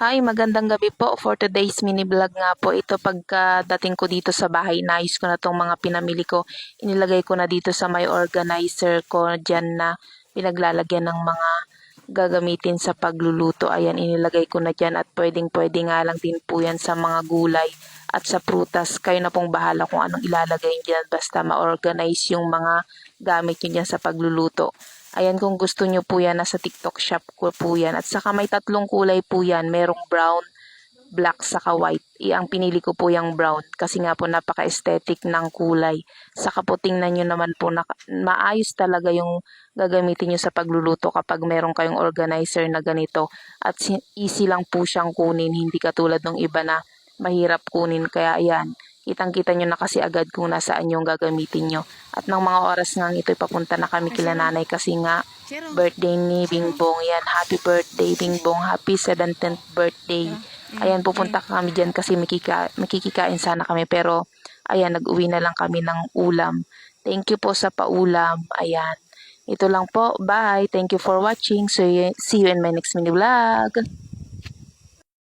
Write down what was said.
Hi, magandang gabi po for today's mini vlog nga po. Ito pagkadating ko dito sa bahay, naayos ko na tong mga pinamili ko. Inilagay ko na dito sa may organizer ko dyan na pinaglalagyan ng mga gagamitin sa pagluluto. Ayan, inilagay ko na dyan at pwedeng pwede nga lang din po yan sa mga gulay at sa prutas. Kayo na pong bahala kung anong ilalagay dyan. Basta ma-organize yung mga gamit nyo dyan sa pagluluto. Ayan, kung gusto nyo po yan, nasa TikTok shop ko po yan. At saka may tatlong kulay po yan. Merong brown, black, saka white. I, ang pinili ko po yung brown kasi nga po napaka-aesthetic ng kulay. Saka po tingnan nyo naman po, na, maayos talaga yung gagamitin nyo sa pagluluto kapag meron kayong organizer na ganito. At easy lang po siyang kunin, hindi katulad ng iba na mahirap kunin. Kaya ayan, kitang-kita nyo na kasi agad kung nasaan yung gagamitin nyo. At ng mga oras nga ito, papunta na kami kila nanay kasi nga birthday ni Bingbong. Yan, happy birthday Bingbong. Happy 17th birthday. Ayan, pupunta kami dyan kasi makika, makikikain sana kami. Pero, ayan, nag-uwi na lang kami ng ulam. Thank you po sa paulam. Ayan. Ito lang po. Bye. Thank you for watching. So, see you in my next mini vlog.